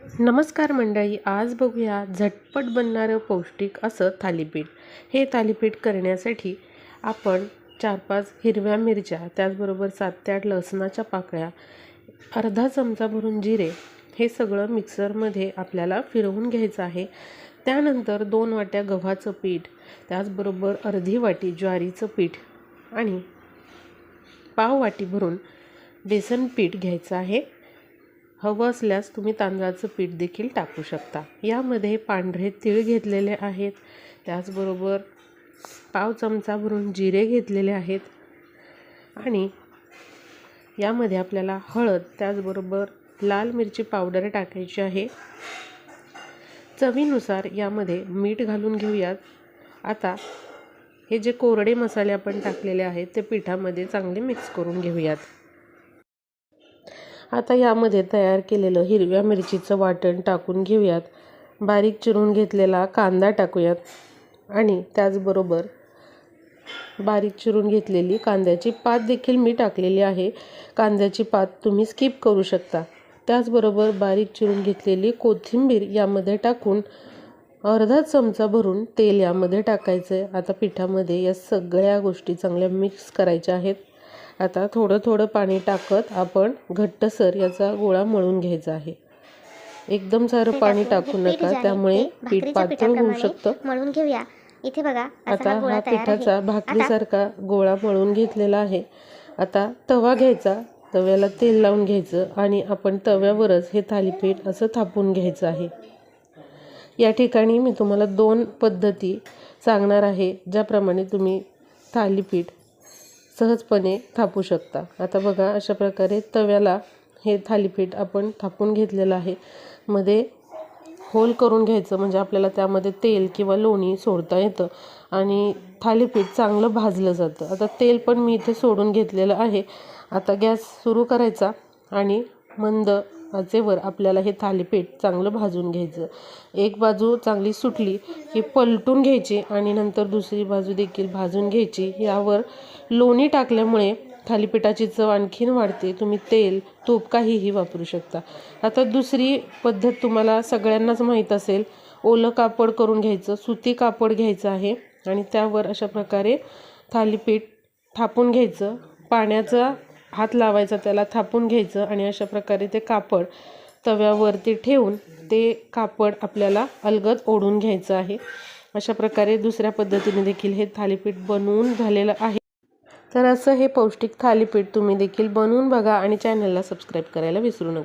नमस्कार मंडळी आज बघूया झटपट बनणारं पौष्टिक असं थालीपीठ. हे थालीपीठ करण्यासाठी आपण चार पाच हिरव्या मिरच्या त्याचबरोबर सात ते आठ लसणाच्या पाकळ्या अर्धा चमचा भरून जिरे हे सगळं मिक्सरमध्ये आपल्याला फिरवून घ्यायचं आहे. त्यानंतर दोन वाट्या गव्हाचं पीठ त्याचबरोबर अर्धी वाटी ज्वारीचं पीठ आणि पाव वाटी भरून बेसन पीठ घ्यायचं आहे. हवं असल्यास तुम्ही तांदळाचं पीठ देखील टाकू शकता. यामध्ये पांढरे तीळ घेतलेले आहेत. त्याचबरोबर पाव चमचा भरून जिरे घेतलेले आहेत. आणि यामध्ये आपल्याला हळद त्याचबरोबर लाल मिरची पावडर टाकायची आहे. चवीनुसार यामध्ये मीठ घालून घेऊयात. आता हे जे कोरडे मसाले आपण टाकलेले आहेत ते पिठामध्ये चांगले मिक्स करून घेऊयात. आता यामध्ये तयार केलेलं हिरव्या मिरचीचं वाटण टाकून घेऊयात. बारीक चिरून घेतलेला कांदा टाकूयात. आणि त्याचबरोबर बारीक चिरून घेतलेली कांद्याची पात देखील मी टाकलेली आहे. कांद्याची पात तुम्ही स्किप करू शकता. त्याचबरोबर बारीक चिरून घेतलेली कोथिंबीर यामध्ये टाकून अर्धा चमचा भरून तेल यामध्ये टाकायचं आहे आता पिठामध्ये या सगळ्या गोष्टी चांगल्या मिक्स करायच्या आहेत. आता थोडं थोडं पाणी टाकत आपण घट्टसर याचा गोळा मळून घ्यायचा आहे. एकदम सारं पाणी टाकू नका त्यामुळे पीठ पातळ होऊ शकतं. मळून घेऊया. इथे बघा आता हा पिठाचा भाकरीसारखा गोळा मळून घेतलेला आहे. आता तवा घ्यायचा तव्याला तेल लावून घ्यायचं आणि आपण तव्यावरच हे थालीपीठ असं थापून घ्यायचं आहे. या ठिकाणी मी तुम्हाला दोन पद्धती सांगणार आहे ज्याप्रमाणे तुम्ही थालीपीठ सहजपणे थापू शकता. आता बघा अशा प्रकारे तव्याला हे थालीपीठ आपण थापून घेतलेलं आहे. मध्ये होल करून घ्यायचं म्हणजे आपल्याला त्यामध्ये तेल किंवा लोणी सोडता येतं आणि थालीपीठ चांगलं भाजलं जातं. आता तेल पण मी इथे सोडून घेतलेलं आहे. आता गॅस सुरू करायचा आणि मंद आचेवर आपल्याला हे थालीपीठ चांगलं भाजून घ्यायचं. एक बाजू चांगली सुटली की पलटून घ्यायची आणि नंतर दुसरी बाजू देखील भाजून घ्यायची. यावर लोणी टाकल्यामुळे थालीपीठाची चव आणखीन वाढते. तुम्ही तेल तूप काहीही वापरू शकता. आता दुसरी पद्धत तुम्हाला सगळ्यांनाच माहीत असेल. ओलं कापड करून घ्यायचं सुती कापड घ्यायचं आहे आणि त्यावर अशा प्रकारे थालीपीठ थापून घ्यायचं. पाण्याचा हात लावायचा त्याला थापून घ्यायचं आणि अशा प्रकारे ते कापड तव्यावरती ठेवून ते कापड आपल्याला अलगद ओढून घ्यायचं आहे. अशा प्रकारे दुसऱ्या पद्धतीने देखील हे थालीपीठ बनवून झालेलं आहे. तर असं हे पौष्टिक थालीपीठ तुम्ही देखील बनवून बघा आणि चॅनलला सबस्क्राईब करायला विसरू नका.